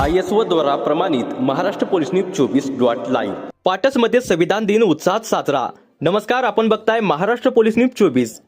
I S O द्वारा प्रमाणित Maharashtra police news चोवीस डॉट लाईव्ह. पाटसमध्ये संविधान दिन उत्साहात साजरा. नमस्कार आपण बघताय महाराष्ट्र पोलीस न्यूज चोवीस.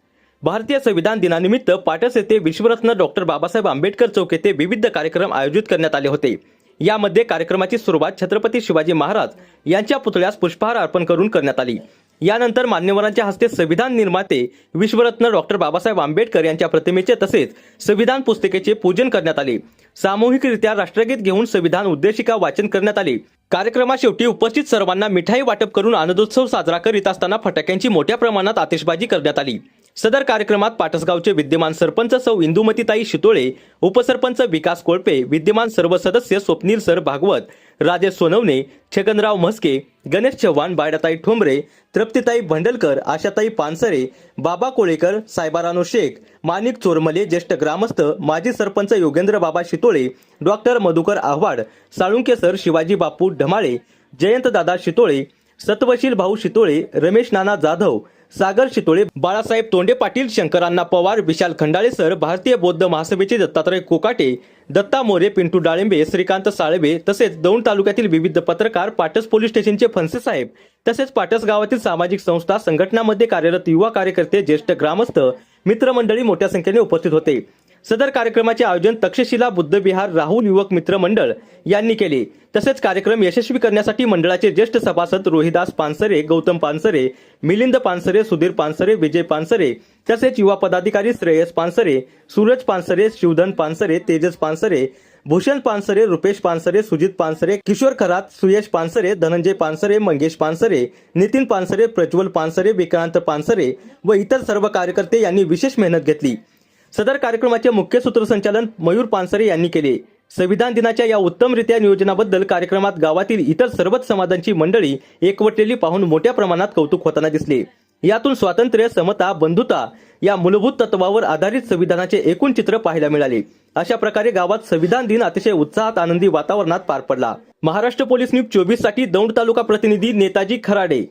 भारतीय संविधान दिनानिमित्त पाटस येथे विश्वरत्न डॉक्टर बाबासाहेब आंबेडकर चौक येथे विविध कार्यक्रम आयोजित करण्यात आले होते. यामध्ये कार्यक्रमाची सुरुवात छत्रपती शिवाजी महाराज यांच्या पुतळ्यास पुष्पहार अर्पण करून करण्यात आली. यानंतर मान्यवरांच्या हस्ते संविधान निर्माते विश्वरत्न डॉक्टर बाबासाहेब आंबेडकर यांच्या प्रतिमेचे तसेच संविधान पुस्तिकेचे पूजन करण्यात आले. सामूहिकरित्या राष्ट्रगीत घेऊन संविधान उद्देशिका वाचन करण्यात आले. कार्यक्रमाशेवटी उपस्थित सर्वांना मिठाई वाटप करून आनंदोत्सव साजरा करीत असताना फटाक्यांची मोठ्या प्रमाणात आतिषबाजी करण्यात आली. सदर कार्यक्रमात पाटसगावचे विद्यमान सरपंच सौ इंदुमतीताई शितोळे उपसरपंच विकास कोळपे विद्यमान सर्व सदस्य स्वप्नील सर भागवत राजेश सोनवणे छगनराव म्हस्के गणेश चव्हाण बायडाताई ठोंबरे तृप्तीताई भंडलकर आशाताई पानसरे बाबा कोळेकर सायबारानो शेख माणिक चोरमले ज्येष्ठ ग्रामस्थ माजी सरपंच योगेंद्र बाबा शितोळे डॉक्टर मधुकर आव्हाड साळुंके सर शिवाजी बापू ढमाळे जयंत दादा शितोळे सत्वशील भाऊ शितोळे रमेश नाना जाधव सागर शितोळे बाळासाहेब तोंडे पाटील शंकरांना पवार विशाल खंडाळे सर भारतीय बौद्ध महासभेचे दत्तात्रय कोकाटे दत्ता मोरे पिंटू डाळिंबे श्रीकांत साळवे तसेच दौंड तालुक्यातील विविध पत्रकार पाटस पोलीस स्टेशनचे फनसे साहेब तसेच पाटस गावातील सामाजिक संस्था संघटनांमध्ये कार्यरत युवा कार्यकर्ते ज्येष्ठ ग्रामस्थ मित्रमंडळी मोठ्या संख्येने उपस्थित होते. सदर कार्यक्रमाचे आयोजन तक्षशिला बुद्धविहार राहुल युवक मित्र मंडळ यांनी केले. तसेच कार्यक्रम यशस्वी करण्यासाठी मंडळाचे ज्येष्ठ सभासद रोहिदास पानसरे गौतम पानसरे मिलिंद पानसरे सुधीर पानसरे विजय पानसरे तसेच युवा पदाधिकारी श्रेयस पानसरे सूरज पानसरे शिवधन पानसरे तेजस पानसरे भूषण पानसरे रुपेश पानसरे सुजित पानसरे किशोर खरात सुयश पानसरे धनंजय पानसरे मंगेश पानसरे नितीन पानसरे प्रज्वल पानसरे विक्रांत पानसरे व इतर सर्व कार्यकर्ते यांनी विशेष मेहनत घेतली. सदर कार्यक्रमाचे मुख्य सूत्रसंचालन मयूर पानसरे यांनी केले. संविधान दिनाच्या या उत्तमरित्या नियोजनाबद्दल कार्यक्रमात गावातील इतर सर्वच समाजांची मंडळी एकवटलेली पाहून मोठ्या प्रमाणात कौतुक होताना दिसले. यातून स्वातंत्र्य समता बंधुता या मूलभूत तत्वावर आधारित संविधानाचे एकूण चित्र पाहायला मिळाले. अशा प्रकारे गावात संविधान दिन अतिशय उत्साहात आनंदी वातावरणात पार पडला. महाराष्ट्र पोलीस न्यूज चोवीससाठी दौंड तालुका प्रतिनिधी नेताजी खराडे.